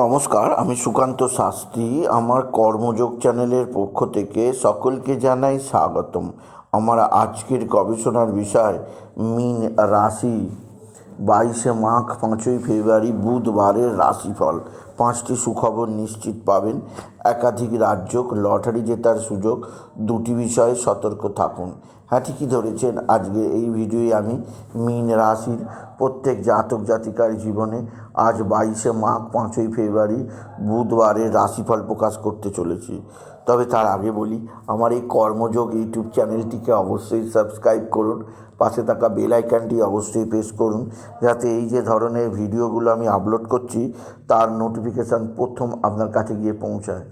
নমস্কার, আমি সুকান্ত শাস্ত্রী। আমার কর্মযোগ চ্যানেলের পক্ষ থেকে সকলকে জানাই স্বাগতম। আমার আজকের গবেষণার বিষয়, মিন রাশি। বাইশে মাঘ, পাঁচই ফেব্রুয়ারি, বুধবারের রাশিফল। পাঁচটি সুখবর নিশ্চিত পাবেন। একাধিক রাজ্য লটারি জেতার সুযোগ, দুটি বিষয়ে সতর্ক থাকুন। হ্যাঁ ঠিকই ধরেছেন, আজকে এই ভিডিওয়ে আমি মিন রাশির প্রত্যেক জাতক জাতিকার জীবনে আজ বাইশে মাঘ, পাঁচই ফেব্রুয়ারি বুধবারের রাশিফল প্রকাশ করতে চলেছি। তবে তার আগে বলি, আমার এই কর্মযোগ ইউটিউব চ্যানেলটিকে অবশ্যই সাবস্ক্রাইব করুন, পাশে থাকা বেল আইকনটি অবশ্যই প্রেস করুন, যাতে এই যে ধরনের ভিডিওগুলো আমি আপলোড করছি, তার নোটিফিকেশান প্রথম আপনার কাছে গিয়ে পৌঁছায়।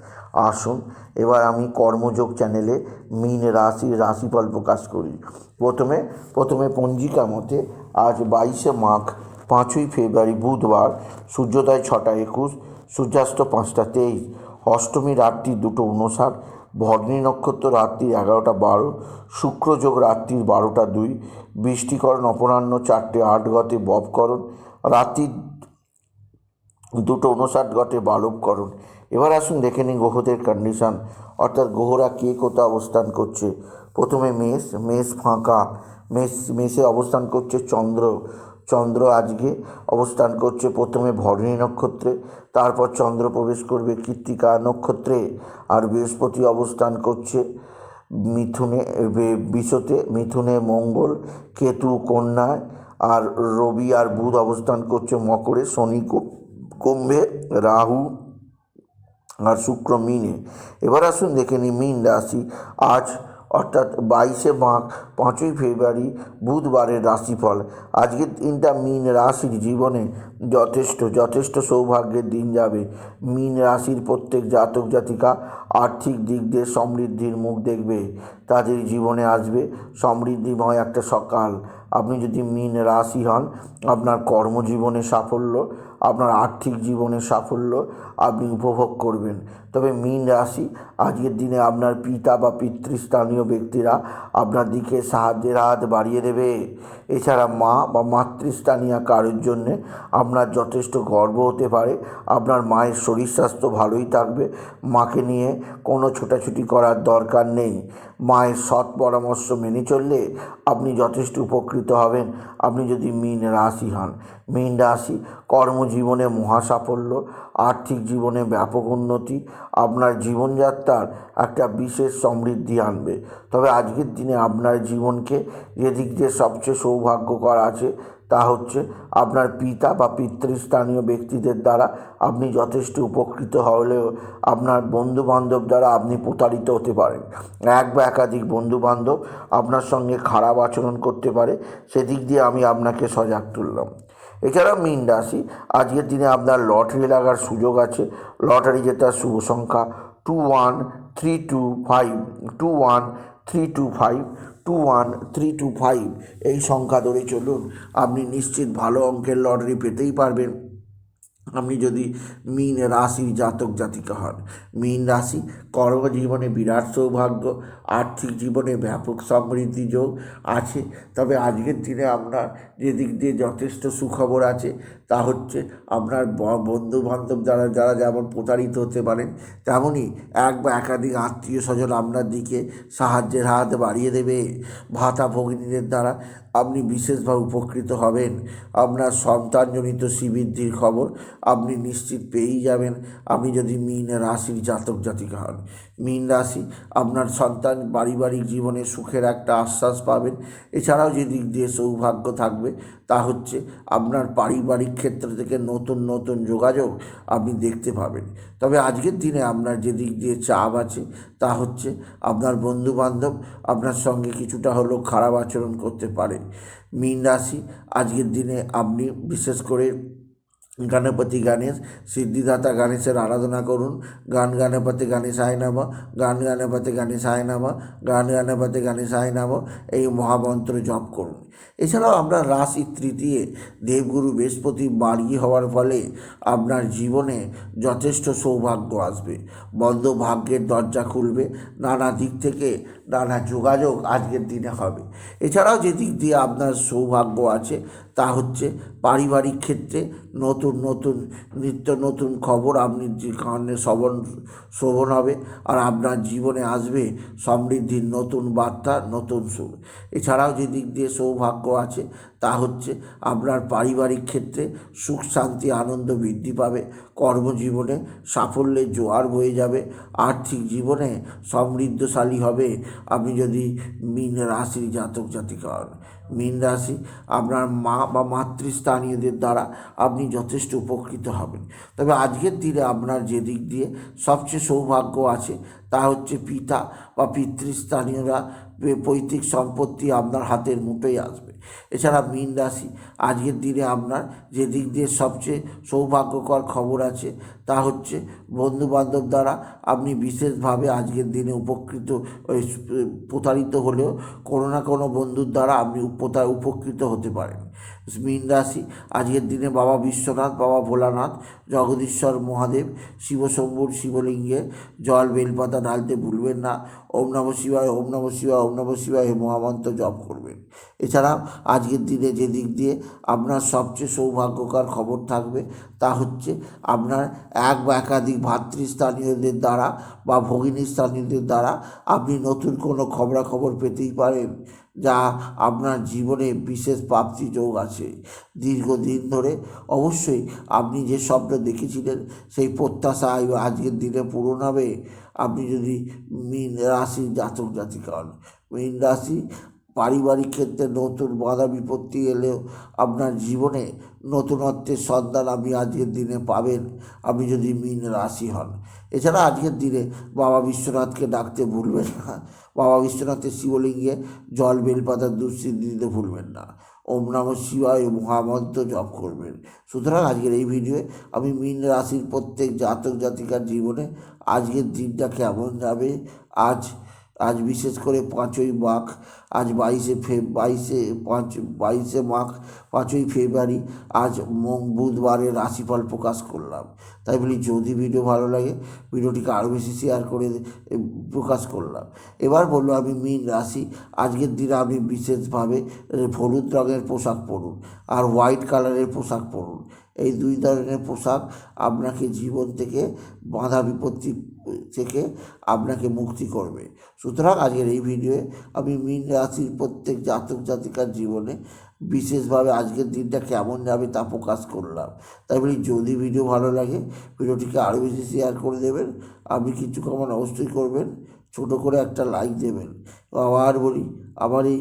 আসুন, এবার আমি কর্মযোগ চ্যানেলে মিন রাশি, রাশিফল প্রকাশ করি। প্রথমে প্রথমে পঞ্জিকা মতে আজ বাইশে মাঘ, পাঁচই ফেব্রুয়ারি বুধবার, সূর্যোদয় ছটা একুশ, সূর্যাস্ত পাঁচটা তেইশ, অষ্টমী রাত্রি দুটো উনষাট ভগ্নী নক্ষত্র রাত্রি এগারোটা বারো শুক্রযোগ রাত্রির বারোটা দুই, বৃষ্টিকরণ অপরাহ্ন চারটে আট গতে ববকরণ রাত্রি দুটো উনষাট গটে বালবকরণ এবার আসুন দেখে নিন গ্রহদের কন্ডিশন অর্থাৎ গ্রহরা কে কোথায় অবস্থান করছে? প্রথমে মেষ মেষ ফাঁকা। মেষ, মেষে অবস্থান করছে চন্দ্র। চন্দ্র আজকে অবস্থান করছে প্রথমে ভরণী নক্ষত্রে, তারপর চন্দ্র প্রবেশ করবে কৃত্তিকা নক্ষত্রে, আর বৃহস্পতি অবস্থান করছে মিথুনে বিশ্বতে মিথুনে মঙ্গল, কেতু কন্যায়, আর রবি আর বুধ অবস্থান করছে মকরে, শনি কুম্ভে, রাহু আর শুক্র মিনে। এবার আসুন দেখে নিই মিন রাশি। আজ অর্থাৎ বাইশে মাঘ, পাঁচই ফেব্রুয়ারি, বুধবারের রাশিফল। আজকের দিনটা মিন রাশির জীবনে যথেষ্ট যথেষ্ট সৌভাগ্যের দিন যাবে। মিন রাশির প্রত্যেক জাতক জাতিকা আর্থিক দিক দিয়ে সমৃদ্ধির মুখ দেখবে। তাদের জীবনে আসবে সমৃদ্ধিময় একটা সকাল। আপনি যদি মিন রাশি হন, আপনার কর্মজীবনে সাফল্য আপনার আর্থিক জীবনে সাফল্য আপনি উপভোগ করবেন। তবে মিন রাশি, আজকের দিনে আপনার পিতা বা পিতৃস্থানীয় ব্যক্তিরা আপনার দিকে সাহায্যের হাত বাড়িয়ে দেবে। এছাড়া মা বা মাতৃস্থানীয় কারোর জন্যে আপনার যথেষ্ট গর্ব হতে পারে। আপনার মায়ের শরীর স্বাস্থ্য ভালোই থাকবে। মাকে নিয়ে কোনো ছোটাছুটি করার দরকার নেই। মায়ের সৎ পরামর্শ মেনে চললে আপনি যথেষ্ট উপকৃত হবেন। আপনি যদি মিন রাশি হন মিন রাশি, কর্মজীবনে মহা সাফল্য আর্থিক জীবনে ব্যাপক উন্নতি, আপনার জীবনযাত্রার একটা বিশেষ সমৃদ্ধি আনবে। তবে আজকের দিনে আপনার জীবনকে যে দিক দিয়ে সবচেয়ে সৌভাগ্যকর আছে, তা হচ্ছে আপনার পিতা বা পিতৃস্থানীয় ব্যক্তিদের দ্বারা আপনি যথেষ্ট উপকৃত হলেও আপনার বন্ধু বান্ধব দ্বারা আপনি প্রতারিত হতে পারেন। এক বা একাধিক বন্ধু বান্ধব আপনার সঙ্গে খারাপ আচরণ করতে পারে, সেদিক দিয়ে আমি আপনাকে সজাগ তুললাম। এছাড়া মিন রাশি, আজকের দিনে আপনার লটারি লাগার সুযোগ আছে। লটারি জেতার শুভ সংখ্যা two one three two five two one three two five two one three two five এই সংখ্যা ধরে চলুন, আপনি নিশ্চিত ভালো অঙ্কের লটারি পেতেই পারবেন। আপনি যদি মীন রাশির জাতক জাতিকা হন, মীন রাশি কর্মজীবনে বিরাট সৌভাগ্য, আর্থিক জীবনে ব্যাপক সমৃদ্ধি যোগ আছে। তবে আজকের দিনে আপনার যে দিক দিয়ে যথেষ্ট সুখবর আছে, তা হচ্ছে আপনার বন্ধু বান্ধব যারা যারা যেমন প্রতারিত হতে পারেন, তেমনই এক বা একাধিক আত্মীয় স্বজন আপনার দিকে সাহায্যের হাত বাড়িয়ে দেবে। ভাতা ভগিনীদের দ্বারা আপনি বিশেষভাবে উপকৃত হবেন। আপনার সন্তানজনিত শ্রীবৃদ্ধির খবর আপনি নিশ্চিত পেয়েই যাবেন। আপনি যদি মীন রাশির জাতক জাতিকা হন, মীন রাশি আপনার সন্তান পারিবারিক জীবনে সুখের একটা আশ্বাস পাবেন। এছাড়াও যে দিক দিয়ে সৌভাগ্য থাকবে তা হচ্ছে আপনার পারিবারিক ক্ষেত্র থেকে নতুন নতুন যোগাযোগ আপনি দেখতে পাবেন। তবে আজকের দিনে আপনার যে দিক দিয়ে চাপ আছে তা হচ্ছে আপনার বন্ধুবান্ধব আপনার সঙ্গে কিছুটা হলেও খারাপ আচরণ করতে পারে। মীন রাশি, আজকের দিনে আপনি বিশেষ করে গণপতি গণেশ, সিদ্ধিদাতা গণেশের আরাধনা করুন। গান গণপতি গণেশায় নম, গান গণপতি গণেশায় নম, গান গণপতি গণেশায় নম, এই মহামন্ত্র জপ করুন। এছাড়াও আমরা রাস রাশি তৃতীয় দেবগুরু বৃহস্পতি বাড়ি হওয়ার ফলে আপনার জীবনে যথেষ্ট সৌভাগ্য আসবে। বন্ধ ভাগ্যের দরজা খুলবে। নানা দিক থেকে নানা যোগাযোগ আজকের দিনে হবে। এছাড়াও যেদিক দিয়ে আপনার সৌভাগ্য আছে, তা হচ্ছে পারিবারিক ক্ষেত্রে নতুন নতুন নিত্য নতুন খবর আপনি যে কারণে শ্রবণ শ্রবণ হবে আর আপনার জীবনে আসবে সমৃদ্ধির নতুন বার্তা, নতুন সুখ এছাড়াও যেদিক দিয়ে সৌভাগ্য আছে তা হচ্ছে আপনার পারিবারিক ক্ষেত্রে সুখ, শান্তি, আনন্দ বৃদ্ধি পাবে। কর্মজীবনে সাফল্যের জোয়ার বয়ে যাবে। আর্থিক জীবনে সমৃদ্ধশালী হবে। আপনি যদি মীন রাশির জাতক জাতিকা মীন রাশি আপনার মা বা মাতৃস্থানীয়দের দ্বারা আপনি যথেষ্ট উপকৃত হবেন। তবে আজকের দিনে আপনার যে দিক দিয়ে সবচেয়ে সৌভাগ্য আছে, তা হচ্ছে পিতা বা পিতৃস্থানীয়রা পৈতৃক সম্পত্তি আপনার হাতের মুঠোয় আসবে। এছাড়া মীন রাশি, আজকের দিনে আপনার যে দিক দিয়ে সবচেয়ে সৌভাগ্যকর খবর আছে, তা হচ্ছে বন্ধুবান্ধব দ্বারা আপনি বিশেষভাবে আজকের দিনে উপকৃত প্রতারিত হলেও কোনো না কোনো বন্ধুর দ্বারা আপনি উপতা উপকৃত হতে পারেন। মীন রাশি, আজকের দিনে বাবা বিশ্বনাথ, বাবা ভোলানাথ, জগদীশ্বর মহাদেব, শিবশম্ভুর শিবলিঙ্গে, জল, বেলপাতা ঢালতে ভুলবেন না। ওম নম শিবায়, ওম নম শিবায়, ওম নম শিবায় মহামন্ত্র জপ করবেন। এছাড়া আজকের দিনে যে দিক দিয়ে আপনার সবচেয়ে সৌভাগ্যকর খবর থাকবে তা হচ্ছে আপনার এক বা একাধিক ভাতৃস্থানীয়দের দ্বারা বা ভগিনী স্থানীয়দের দ্বারা আপনি নতুন কোনো খবরাখবর পেতেই পারেন, যা আপনার জীবনে বিশেষ প্রাপ্তি যোগ আছে। দীর্ঘদিন ধরে অবশ্যই আপনি যে স্বপ্ন দেখেছিলেন, সেই প্রত্যাশা আজকের দিনে পূরণ হবে। আপনি যদি মীন রাশির জাতক জাতিকা হন মীন রাশি পারিবারিক ক্ষেত্রে নতুন বাধা বিপত্তি এলেও আপনার জীবনে নতুনত্বের সন্ধান আপনি আজকের দিনে পাবেন। আপনি যদি মীন রাশি হন। এছাড়া আজকের দিনে বাবা বিশ্বনাথকে ডাকতে ভুলবেন না। বাবা বিশ্বনাথের শিবলিঙ্গে জল বেলপাতার দুঃসিদ্ধি দিতে ভুলবেন না। ওম নম শিবায় মহামন্ত্র জপ করবেন। সুতরাং আজকের এই ভিডিওয়ে আমি মীন রাশির প্রত্যেক জাতক জাতিকার জীবনে আজকের দিনটা কেমন যাবে, আজ আজ বিশেষ করে পাঁচই মাঘ, আজ বাইশে ফে, বাইশে, পাঁচ, বাইশে মাঘ, পাঁচই ফেব্রুয়ারি, আজ বুধবারের রাশিফল প্রকাশ করলাম। তাই বলি যদি ভিডিও ভালো লাগে, ভিডিওটিকে আরও বেশি শেয়ার করে প্রকাশ করলাম। এবার বলল আমি মিন রাশি, আজকের দিনে আপনি বিশেষভাবে হলুদ রঙের পোশাক পরুন আর হোয়াইট কালারের পোশাক পরুন। এই দুই ধরনের পোশাক আপনাকে জীবন থেকে বাধা বিপত্তি থেকে আপনাকে মুক্তি করবে। সুতরাং আজকের এই ভিডিওয়ে আমি মীন রাশির প্রত্যেক জাতক জাতিকার জীবনে বিশেষভাবে আজকের দিনটা কেমন যাবে তা প্রকাশ করলাম। তাই বলি, যদি ভিডিও ভালো লাগে, ভিডিওটিকে আরও বেশি শেয়ার করে দেবেন, আপনি কিছু কমান অবশ্যই করবেন, ছোটো করে একটা লাইক দেবেন। আবার বলি আবার এই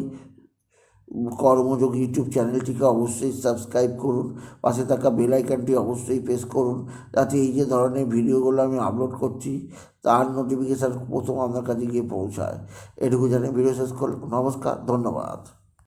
কর্মযোগ ইউটিউব চ্যানেলটিকে অবশ্যই সাবস্ক্রাইব করুন, পাশে থাকা বেল আইকনটি অবশ্যই প্রেস করুন, যাতে এই যে ধরনের ভিডিওগুলো আমি আপলোড করছি, তার নোটিফিকেশান প্রথম আপনার কাছে গিয়ে পৌঁছায়। এটুকু জানিয়ে ভিডিও শেষ করলাম। নমস্কার, ধন্যবাদ।